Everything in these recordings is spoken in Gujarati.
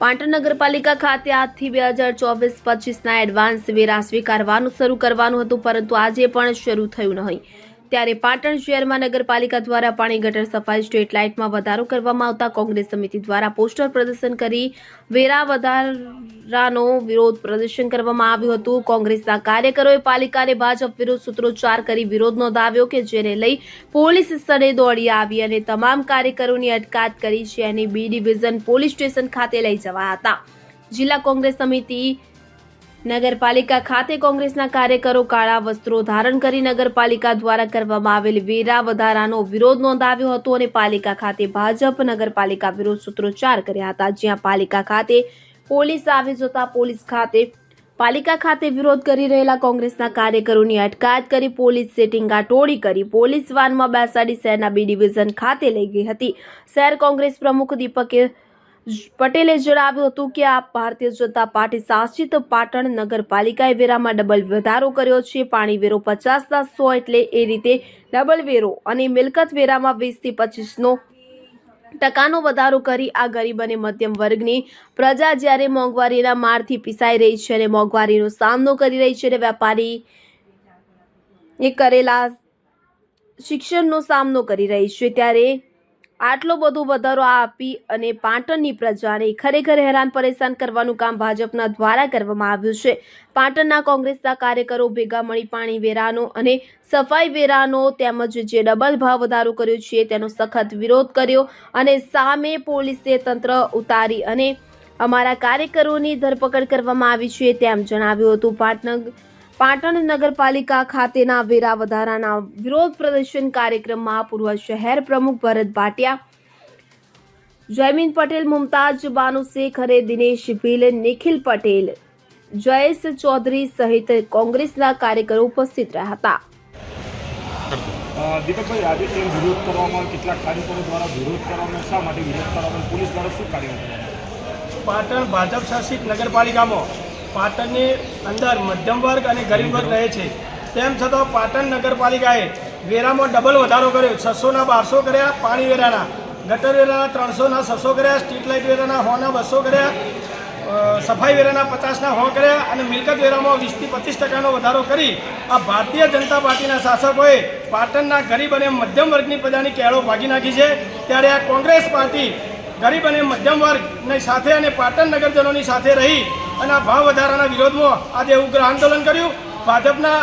પાટણ નગરપાલિકા ખાતે આજથી બે હજાર ચોવીસ પચીસના એડવાન્સ વેરા સ્વીકારવાનું શરૂ કરવાનું હતું, પરંતુ આજે પણ શરૂ થયું નહીં. ત્યારે પાટણ શહેરમાં નગરપાલિકા દ્વારા પાણી ગટર સફાઈ સ્ટ્રીટ લાઇટમાં વધારો કરવામાં આવતા કોંગ્રેસ સમિતિ દ્વારા પોસ્ટર પ્રદર્શન કરી વેરા વધારાનો વિરોધ પ્રદર્શન કરવામાં આવ્યું હતું. કોંગ્રેસના કાર્યકરોએ પાલિકાને ભાજપ વિરુદ્ધ સૂત્રોચ્ચાર કરી વિરોધ નોંધાવ્યો કે જેને લઈ પોલીસ સ્થળે દોડી આવી અને તમામ કાર્યકરોની અટકાયત કરી છે અને બી ડિવિઝન પોલીસ સ્ટેશન ખાતે લઈ જવા હતા. જિલ્લા કોંગ્રેસ સમિતિ નગરપાલિકા ખાતે કોંગ્રેસના કાર્યકરો કાળા વસ્ત્રો ધારણ કરી નગરપાલિકા દ્વારા કરવામાં આવેલ વેરા વધારાનો વિરોધ નોંધાવ્યો હતો અને પાલિકા ખાતે ભાજપ નગરપાલિકા વિરોધ સૂત્રોચ્ચાર કર્યા હતા. જ્યાં પાલિકા ખાતે પોલીસ આવી જતા પોલીસ ખાતે પાલિકા ખાતે વિરોધ કરી રહેલા કોંગ્રેસના કાર્યકરોની અટકાયત કરી પોલીસ સેટિંગા ટોળી કરી પોલીસ વાનમાં બેસાડી શહેરના બી ડિવિઝન ખાતે લઈ ગઈ હતી. શહેર કોંગ્રેસ પ્રમુખ દીપકે પટેલે જણાવ્યું હતું કે આ ભારતીય જનતા પાર્ટી શાસિત પાટણ નગરપાલિકાએ વેરામાં ડબલ વધારો કર્યો છે. પાણી વેરો પચાસના સો એટલે એ રીતે ડબલ વેરો અને મિલકત વેરામાં વીસથી પચીસનો ટકાનો વધારો કરી આ ગરીબ અને મધ્યમ વર્ગની પ્રજા જ્યારે મોંઘવારીના મારથી પીસાઈ રહી છે અને મોંઘવારીનો સામનો કરી રહી છે અને વેપારી એ કરેલા શિક્ષણનો સામનો કરી રહી છે ત્યારે આટલો બધો વધારો આપી અને પાટણની પ્રજાને ખરેખર હેરાન પરેશાન કરવાનું કામ ભાજપના દ્વારા કરવામાં આવ્યું છે. પાટણના કોંગ્રેસના કાર્યકરો ભેગા મળી પાણી વેરાનો અને સફાઈ વેરાનો તેમજ જે ડબલ ભાવ વધારો કર્યો છે તેનો સખત વિરોધ કર્યો અને સામે પોલીસે તંત્ર ઉતારી અને અમારા કાર્યકરોની ધરપકડ કરવામાં આવી છે તેમ જણાવ્યું હતું. પાટણ પાટણ નગરપાલિકા ખાતેના વેરા વધારાના વિરોધ પ્રદર્શન કાર્યક્રમમાં પૂર્વ શહેર પ્રમુખ ભરત ભાટિયા જયમીન પટેલ મુમતાજ બાનુ શેખ અને દિનેશ ભીલ નિખિલ પટેલ જયેશ ચૌધરી સહિત કોંગ્રેસના કાર્યકરો ઉપસ્થિત રહ્યા હતા. દીપકભાઈ આજે કેમ વિરોધ કરવામાં કેટલાક કાર્યકરો દ્વારા વિરોધ કરવામાં શા માટે વિરોધ કરવામાં પોલીસ દ્વારા શું કાર્ય પાટણ ભાજપ શાસિત નગરપાલિકામાં પાટણની અંદર મધ્યમ વર્ગ અને ગરીબ વર્ગ રહે છે. તેમ છતાં પાટણ નગરપાલિકાએ વેરામાં ડબલ વધારો કર્યો. છસોના બારસો કર્યા, પાણી વેરાના ગટર વેરાના ત્રણસોના છસો કર્યા સ્ટ્રીટ લાઇટ વેરાના હોના બસો કર્યા સફાઈ વેરાના પચાસના હો કર્યા અને મિલકત વેરામાં વીસથી પચીસ ટકાનો વધારો કરી આ ભારતીય જનતા પાર્ટીના શાસકોએ પાટણના ગરીબ અને મધ્યમ વર્ગની પ્રજાની કેળો ભાગી નાખી છે. ત્યારે આ કોંગ્રેસ પાર્ટી ગરીબ અને મધ્યમ વર્ગની સાથે અને પાટણ નગરજનોની સાથે રહી અને આ ભાવ વધારાના વિરોધમાં આજે ઉગ્ર આંદોલન કર્યું. ભાજપના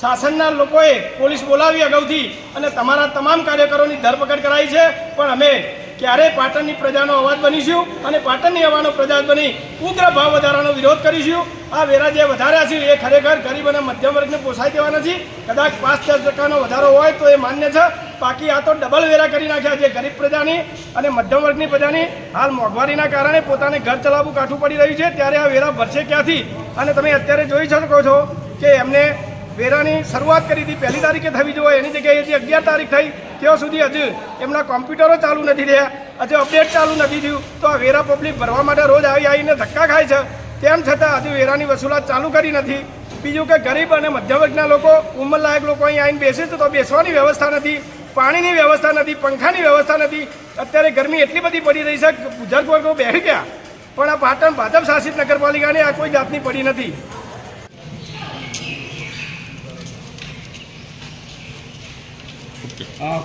શાસનના લોકોએ પોલીસ બોલાવી અગાઉથી અને તમારા તમામ કાર્યકરોની ધરપકડ કરાઈ છે. પણ અમે ક્યારેય પાટણની પ્રજાનો અવાજ બનીશું અને પાટણની હવાનો પ્રજા બની ઉગ્ર ભાવ વધારાનો વિરોધ કરીશું. આ વેરા જે વધાર્યા છે એ ખરેખર ગરીબ અને મધ્યમ વર્ગને પોસાય તેવા નથી. કદાચ પાંચ દસ ટકાનો વધારો હોય તો એ માન્ય છે. બાકી આ તો ડબલ વેરા કરી નાખ્યા છે. ગરીબ પ્રજાની અને મધ્યમ વર્ગની પ્રજાની હાલ મોંઘવારીના કારણે પોતાને ઘર ચલાવવું કાઠું પડી રહ્યું છે. ત્યારે આ વેરા ભરશે ક્યાંથી? અને તમે અત્યારે જોઈ શકો છો કે એમને વેરાની શરૂઆત કરી હતી. પહેલી તારીખે થવી જોઈએ. એની જગ્યાએ હજી અગિયાર તારીખ થઈ. ત્યાં સુધી હજુ એમના કોમ્પ્યુટરો ચાલુ નથી રહ્યા. હજુ અપડેટ ચાલુ નથી થયું. તો આ વેરા પબ્લિક ભરવા માટે રોજ આવી આવીને ધક્કા ખાય છે. તેમ છતાં હજુ વેરાની વસૂલાત ચાલુ કરી નથી. બીજું કે ગરીબ અને મધ્યમ વર્ગના લોકો ઉંમરલાયક લોકો અહીં આવીને બેસે તો બેસવાની વ્યવસ્થા નથી. પાણીની વ્યવસ્થા નથી પંખાની વ્યવસ્થા નથી. અત્યારે ગરમી એટલી બધી પડી રહી છે ગુજરાત વર્ગો બેસી ગયા. પણ આ પાટણ ભાજપ શાસિત નગરપાલિકાને આ કોઈ જાતની પડી નથી.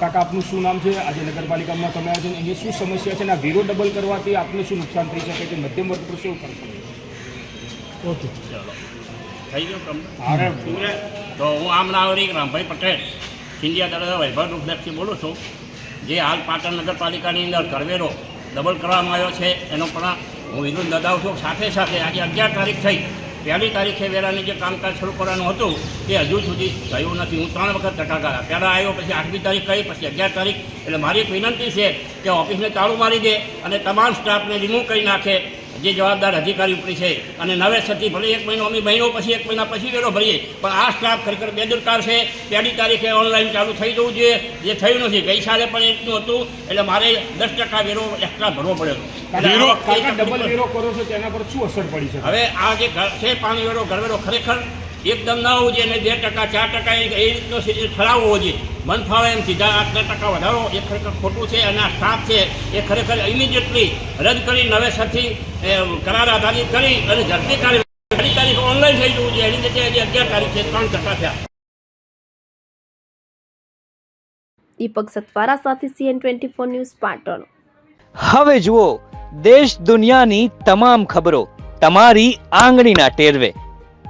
કાકા આપનું શું નામ છે? આજે નગરપાલિકામાં તમે આવ્યા છો અહીંયા શું સમસ્યા છે? અને આ વીરો ડબલ કરવાથી આપને શું નુકસાન થઈ શકે છે? મધ્યમ વર્ગ પર શું ફરક પડે ઓકે. થઈ ગયો તમને? તો હું આમ નાગરિક રામભાઈ પટેલ. સિંધિયા દાદા વૈભવ રૂપદેવથી બોલું છું. જે હાલ પાટણ નગરપાલિકાની અંદર કરવેરો ડબલ કરવામાં આવ્યો છે, એનો પણ હું વિરોધ નોંધાવું છું. સાથે સાથે આજે અગિયાર તારીખ થઈ. પહેલી તારીખે વેરાની જે કામકાજ શરૂ કરવાનું હતું, તે હજુ સુધી થયું નથી. હું ત્રણ વખત ટકાકાર પહેલાં આવ્યો, પછી આઠમી તારીખ કહી પછી અગિયાર તારીખ. એટલે મારી એક વિનંતી છે કે ઓફિસને તાળું મારી દે અને તમામ સ્ટાફને રિમૂવ કરી નાખે. જે જવાબદાર અધિકારી ઉપરી છે અને નવેસરથી ભલે એક મહિનો અમે મહિનો પછી એક મહિના પછી વેરો ભરીએ પણ આ સ્ટાફ ખરેખર બેદરકાર છે. પહેલી તારીખે ઓનલાઈન ચાલુ થઈ જવું જોઈએ. જે થયું નથી ગઈ સાલે પણ એટલું હતું એટલે મારે દસ ટકા વેરો એક્સ્ટ્રા ભરવો પડ્યો. કરો છો તેના પર શું અસર પડી છે હવે આ જે છે પાણી વેરો ઘરવેરો ખરેખર એકદમ ના હોવું જોઈએ અને બે ટકા ચાર ટકા એ રીતનો ઠરાવ હોવો જોઈએ. મન ફાવે એમ સીધા આટલા ટકા વધારો. એ ખરેખર ખોટું છે અને આ સ્ટાફ છે. એ ખરેખર ઇમિડિયેટલી રદ કરી નવેસરથી કરાર આધારિત કરી અને ઝડપી કાર્યવાહી પહેલી તારીખ ઓનલાઈન થઈ જવું જોઈએ. એની જગ્યાએ હજી અગિયાર તારીખે ત્રણ ટકા થયા. દીપક સતવારા સાથે CN twenty four news Patan. હવે જુઓ દેશ દુનિયાની તમામ ખબરો તમારી આંગળીના ટેરવે.